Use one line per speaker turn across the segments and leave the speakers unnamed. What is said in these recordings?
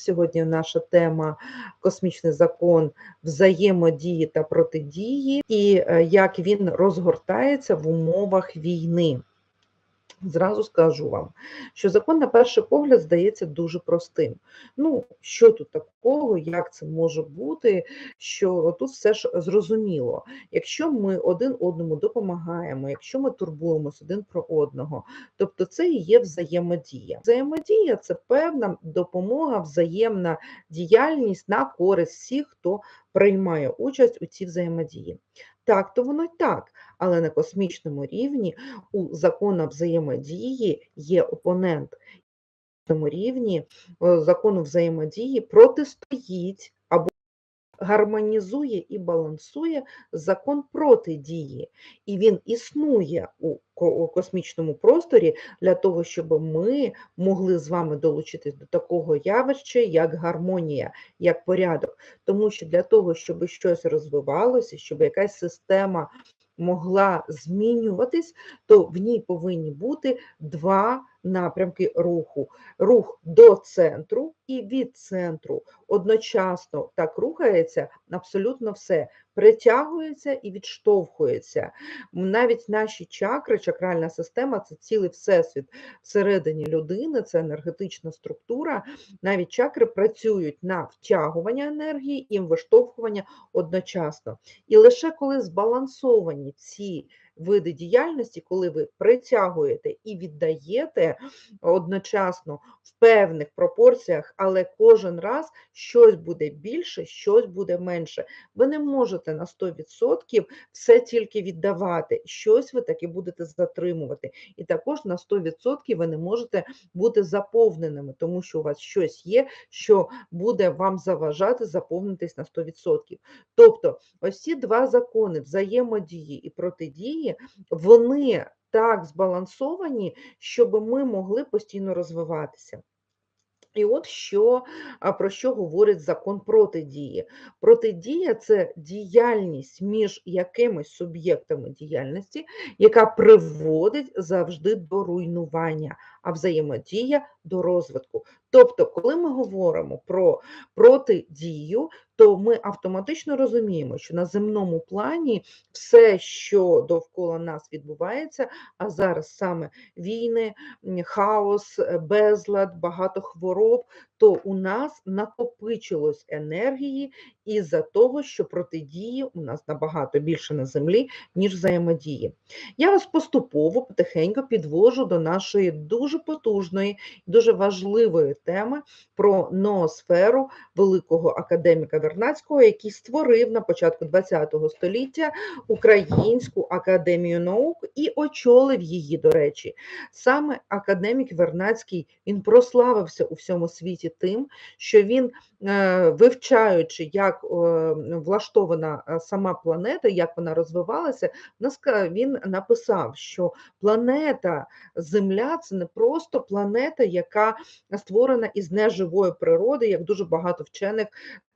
Сьогодні наша тема космічний закон взаємодії та протидії, і е, як він розгортається в умовах війни. Зразу скажу вам, що закон на перший погляд здається дуже простим. Ну, що тут такого, як це може бути, що тут все ж зрозуміло. Якщо ми один одному допомагаємо, якщо ми турбуємось один про одного, тобто це і є взаємодія. Взаємодія це певна допомога, взаємна діяльність на користь всіх, хто приймає участь у цій взаємодії. Так, то воно так, але на космічному рівні у закону взаємодії є опонент. На рівні е, закону взаємодії протистоїть або гармонізує і балансує закон протидії. І він існує у космічному просторі для того, щоб ми могли з вами долучитись до такого явища, як гармонія, як порядок. Тому що для того, щоб щось розвивалося, щоб якась система могла змінюватись, то в ній повинні бути два напрямки руху: рух до центру і від центру. Одночасно так рухається абсолютно все, притягується і відштовхується. Навіть наші чакри, чакральна система це цілий всесвіт всередині людини, це енергетична структура. Навіть чакри працюють на втягування енергії і виштовхування одночасно. І лише коли збалансовані ці види діяльності, коли ви притягуєте і віддаєте одночасно в певних пропорціях, але кожен раз щось буде більше, щось буде менше. Ви не можете на 100% все тільки віддавати, щось ви таки будете затримувати. І також на 100% ви не можете бути заповненими, тому що у вас щось є, що буде вам заважати заповнитись на 100%. Тобто, ось ці два закони взаємодії і протидії, вони так збалансовані, щоб ми могли постійно розвиватися. І от що, про що говорить закон протидії. Протидія це діяльність між якимись суб'єктами діяльності, яка приводить завжди до руйнування, а взаємодія до розвитку. Тобто, коли ми говоримо про протидію, то ми автоматично розуміємо, що на земному плані все, що довкола нас відбувається, а зараз саме війни, хаос, е, безлад, багато хвороб, то у нас накопичилось енергії із-за того, що протидії у нас набагато більше на землі, ніж взаємодії. Я вас поступово потихеньку підвожу до нашої дуже потужної, дуже важливої теми про ноосферу великого академіка Вернацького, який створив на початку ХХ століття Українську академію наук і очолив її, до речі. Саме академік Вернацький він прославився у всьому світі тим, що він, е, вивчаючи, як е, влаштована е, сама планета, як вона розвивалася, він написав, що планета Земля це не просто планета, яка створена із неживої природи, як дуже багато вчених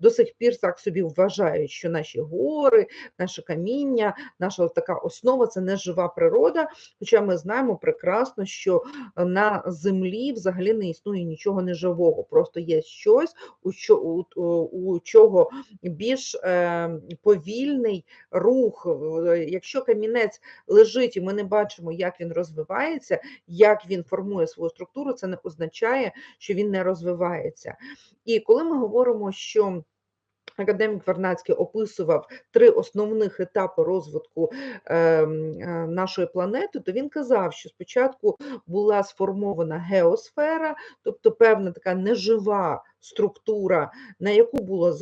до сих пір так собі вважають, що наші гори, наше каміння, наша така основа це нежива природа. Хоча ми знаємо прекрасно, що на землі взагалі не існує нічого неживого, просто є щось, у, що, у, у чого більш е, повільний рух. Е, Якщо камінець лежить і ми не бачимо, як він розвивається, як він формує свою структуру, це не означає, що він не розвивається. І коли ми говоримо, що Академік Вернацький описував три основних етапи розвитку ем, е, нашої планети, то він казав, що спочатку була сформована геосфера, тобто певна така нежива структура, на яку було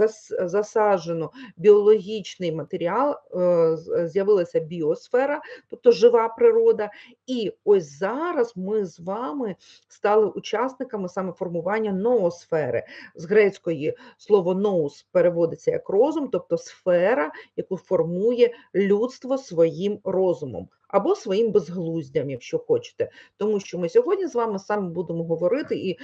засаджено біологічний матеріал, е, з'явилася біосфера, тобто жива природа. І ось зараз ми з вами стали учасниками саме формування ноосфери. З грецької слово ноус переводиться як розум, тобто сфера, яку формує людство своїм розумом. Або своїм безглуздям, якщо хочете, тому що ми сьогодні з вами саме будемо говорити і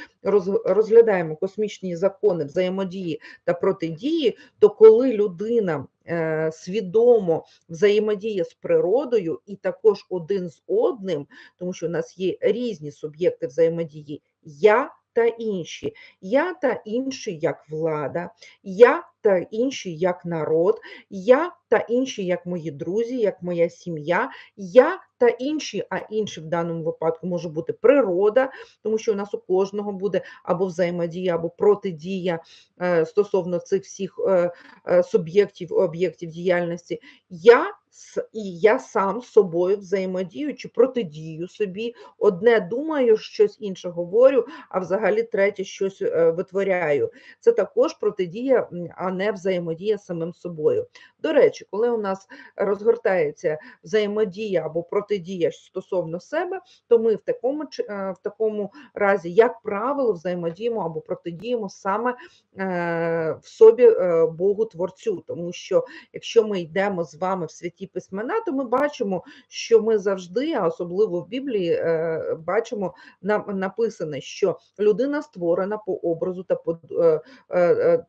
розглядаємо космічні закони взаємодії та протидії, то коли людина е, свідомо взаємодіє з природою і також один з одним, тому що у нас є різні суб'єкти взаємодії, я та інші. Я та інші як влада, я та інші як народ, я та інші як мої друзі, як моя сім'я, я та інші, а інші в даному випадку може бути природа, тому що у нас у кожного буде або взаємодія, або протидія е, стосовно цих всіх е, е, суб'єктів, об'єктів діяльності. Я і я сам з собою взаємодію чи протидію собі. Одне думаю, щось інше говорю, а взагалі третє щось витворяю. Це також протидія, а не взаємодія з самим собою. До речі, коли у нас розгортається взаємодія або протидія стосовно себе, то ми в такому е, в такому разі, як правило, взаємодіємо або протидіємо саме е, в собі е, Богу Творцю. Тому що якщо ми йдемо з вами в святі письмена, то ми бачимо, що ми завжди, а особливо в Біблії, бачимо на- написане, що людина створена по образу та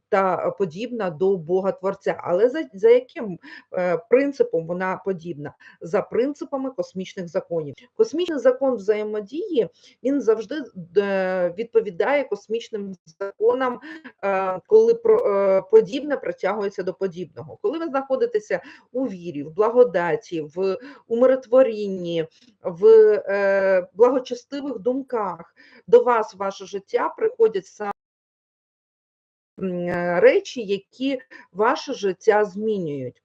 та подібна до Бога Творця. Але за, за яким е, принципом вона подібна? За принципами космічних законів. Космічний закон взаємодії він завжди е, відповідає космічним законам, е, коли подібне притягується до подібного. Коли ви знаходитеся у вірі, в благодаті, в умиротворінні, в благочестивих думках, до вас ваше життя приходять саме речі, які ваше життя змінюють.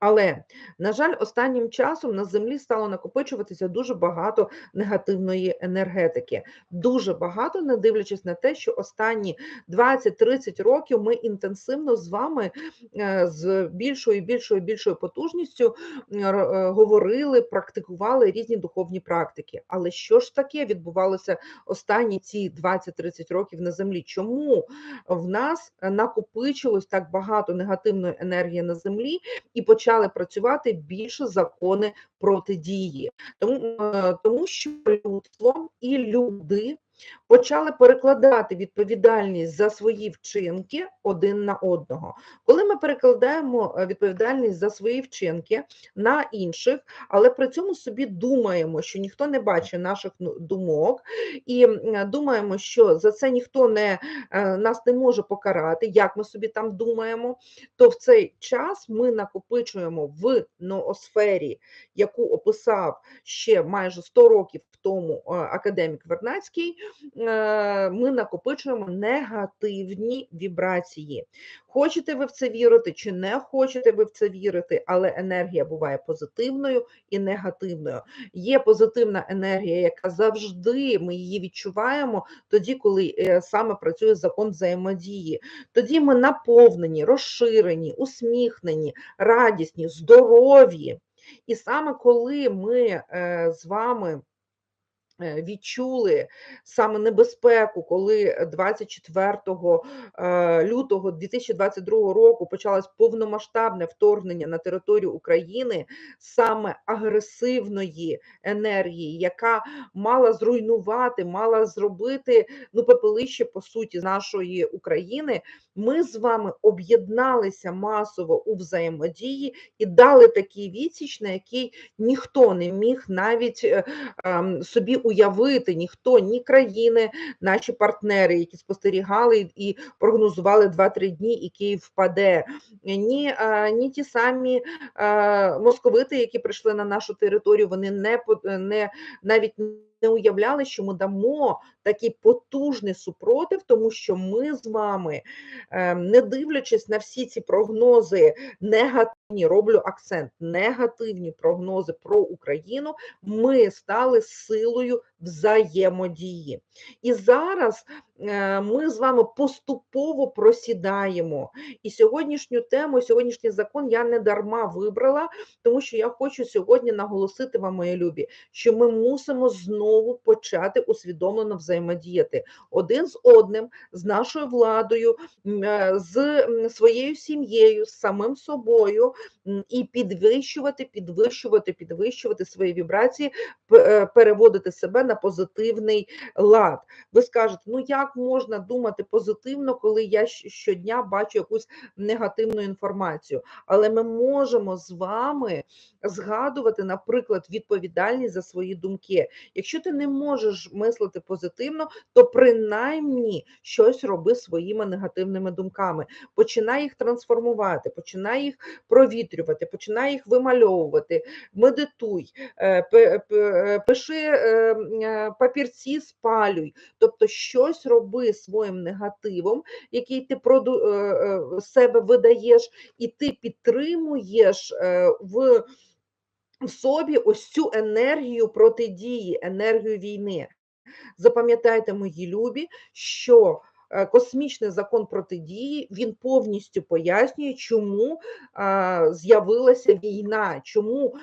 Але, на жаль, останнім часом на землі стало накопичуватися дуже багато негативної енергетики. Дуже багато, не дивлячись на те, що останні 20-30 років ми інтенсивно з вами е, з більшою і більшою і більшою потужністю р- е, говорили, практикували різні духовні практики. Але що ж таке відбувалося останні ці 20-30 років на землі? Чому в нас накопичилось так багато негативної енергії на землі? і почали працювати більше закони протидії, тому, е, тому що людство і люди почали перекладати відповідальність за свої вчинки один на одного. Коли ми перекладаємо е, відповідальність за свої вчинки на інших, але при цьому собі думаємо, що ніхто не бачить наших ну, думок, і думаємо, що за це ніхто не е, нас не може покарати, як ми собі там думаємо, то в цей час ми накопичуємо в ноосфері, яку описав ще майже 100 років тому е, академік Вернацький, ми накопичуємо негативні вібрації. Хочете ви в це вірити, чи не хочете ви в це вірити, але енергія буває позитивною і негативною. Є позитивна енергія, яка завжди ми її відчуваємо тоді, коли е, саме працює закон взаємодії. Тоді ми наповнені, розширені, усміхнені, радісні, здорові. І саме коли ми е, з вами е, відчули саме небезпеку, коли 24 е, лютого 2022 року почалось повномасштабне вторгнення на територію України, саме агресивної енергії, яка мала зруйнувати, мала зробити ну пепелище по суті нашої України. Ми з вами об'єдналися масово у взаємодії і дали такий відсіч, на який ніхто не міг навіть е, ем, собі уявити, ніхто, ні країни, наші партнери, які спостерігали і прогнозували 2-3 дні, і Київ впаде, ні, е, ні ті самі е, московити, які прийшли на нашу територію, вони не, не навіть не уявляли, що ми дамо такий потужний супротив, тому що ми з вами, е, не дивлячись на всі ці прогнози, негативні, роблю акцент, негативні прогнози про Україну, ми стали силою взаємодії. І зараз е, ми з вами поступово просідаємо. І сьогоднішню тему, сьогоднішній закон я не дарма вибрала, тому що я хочу сьогодні наголосити вам, мої любі, що ми мусимо знову почати усвідомлено взаємодіяти один з одним, з нашою владою, е, з своєю сім'єю, з самим собою, і підвищувати, підвищувати, підвищувати свої вібрації, е, переводити себе на позитивний лад. Ви скажете, ну як можна думати позитивно, коли я щодня бачу якусь негативну інформацію? Але ми можемо з вами згадувати, наприклад, відповідальність за свої думки. Якщо ти не можеш мислити позитивно, то принаймні щось роби своїми негативними думками. Починай їх трансформувати, починай їх провітрювати, починай їх вимальовувати, медитуй, е, пиши е, е, папірці, спалюй. Тобто щось роби своїм негативом, який ти з себе видаєш, і ти підтримуєш в собі ось цю енергію протидії, енергію війни. Запам'ятайте, мої любі, що космічний закон протидії він повністю пояснює, чому з'явилася війна, чому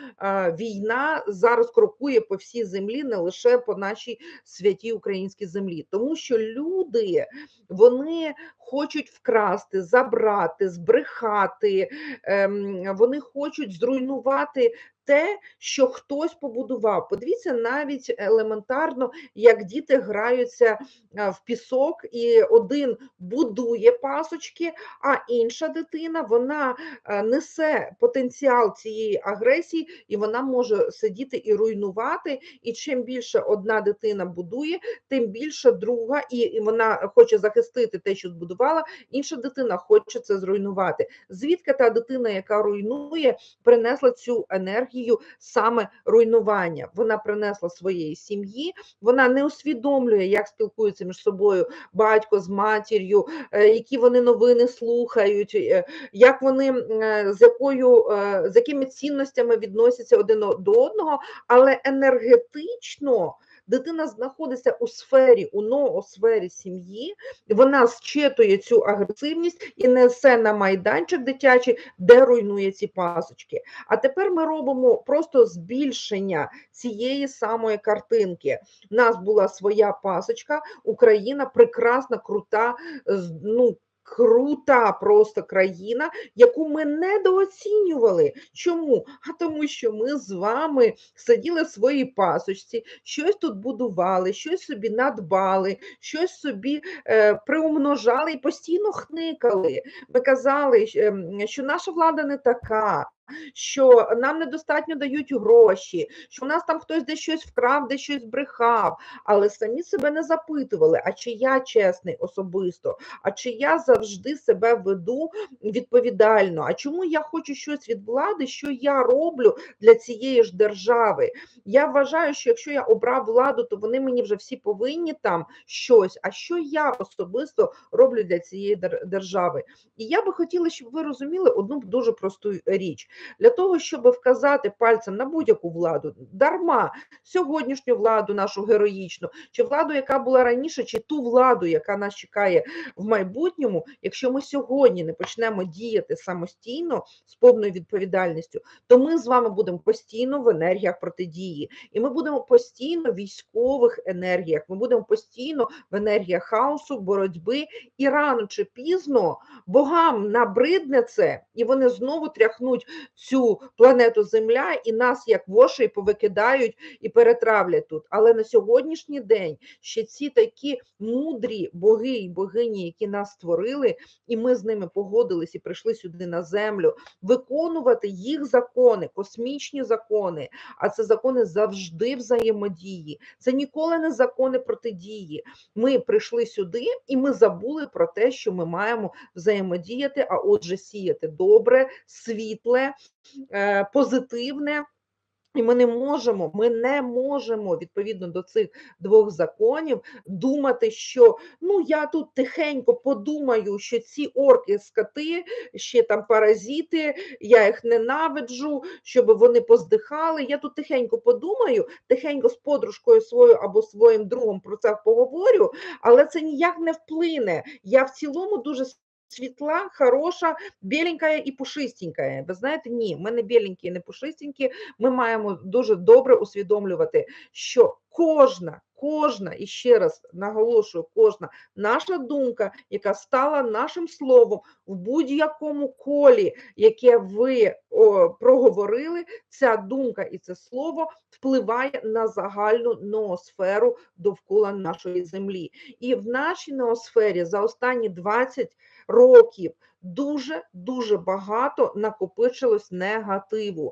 війна зараз крокує по всій землі, не лише по нашій святій українській землі, тому що люди вони хочуть вкрасти, забрати, збрехати, ем, вони хочуть зруйнувати. Те, що хтось побудував. Подивіться навіть елементарно, як діти граються в пісок, і один будує пасочки, а інша дитина вона несе потенціал цієї агресії, і вона може сидіти і руйнувати. І чим більше одна дитина будує, тим більше друга, і, і вона хоче захистити те, що збудувала, інша дитина хоче це зруйнувати. Звідки та дитина, яка руйнує, принесла цю енергію саме руйнування? Вона принесла своєї сім'ї, вона не усвідомлює, як спілкуються між собою батько з матір'ю, е, які вони новини слухають, е, як вони е, з якою з якими цінностями відносяться один до одного, але енергетично. Дитина знаходиться у сфері, у ноосфері сім'ї, вона зчитує цю агресивність і несе на майданчик дитячий, де руйнує ці пасочки. А тепер ми робимо просто збільшення цієї самої картинки. У нас була своя пасочка, Україна прекрасна, крута, ну. Крута просто країна, яку ми недооцінювали. Чому? А тому, що ми з вами сиділи в своїй пасочці, щось тут будували, щось собі надбали, щось собі е, приумножали і постійно хникали. Ми казали, ем, що наша влада не така. Що нам недостатньо дають гроші, що у нас там хтось десь щось вкрав, десь щось брехав, але самі себе не запитували, а чи я чесний особисто, а чи я завжди себе веду відповідально, а чому я хочу щось від влади, що я роблю для цієї ж держави. Я вважаю, що якщо я обрав владу, то вони мені вже всі повинні там щось. А що я особисто роблю для цієї держави? І я би хотіла, щоб ви розуміли одну дуже просту річ. Для того, щоб вказати пальцем на будь-яку владу, дарма сьогоднішню владу, нашу героїчну, чи владу, яка була раніше, чи ту владу, яка нас чекає в майбутньому, якщо ми сьогодні не почнемо діяти самостійно з повною відповідальністю, то ми з вами будемо постійно в енергіях протидії, і ми будемо постійно в військових енергіях. Ми будемо постійно в енергіях хаосу, боротьби, і рано чи пізно богам набридне це, і вони знову тряхнуть цю планету Земля, і нас, як вошей, повикидають і перетравлять тут. Але на сьогоднішній день ще ці такі мудрі боги і богині, які нас створили, і ми з ними погодились і прийшли сюди на землю, виконувати їх закони, космічні закони, а це закони завжди взаємодії. Це ніколи не закони протидії. Ми прийшли сюди і ми забули про те, що ми маємо взаємодіяти, а отже, сіяти добре, світле, позитивне. І ми не можемо, ми не можемо відповідно до цих двох законів думати, що ну я тут тихенько подумаю, що ці орки скоти, ще там паразити, я їх ненавиджу, щоб вони поздихали. Я тут тихенько подумаю, тихенько з подружкою своєю або своїм другом про це поговорю, але це ніяк не вплине. Я в цілому дуже світла, хороша, біленька і пушистенька. Ви знаєте, ні, ми не біленькі, і не пушистенькі. Ми маємо дуже добре усвідомлювати, що кожна, кожна, і ще раз наголошую, кожна наша думка, яка стала нашим словом в будь-якому колі, яке ви о, проговорили, ця думка і це слово впливає на загальну ноосферу довкола нашої землі. І в нашій ноосфері за останні 20 років дуже дуже багато накопичилось негативу.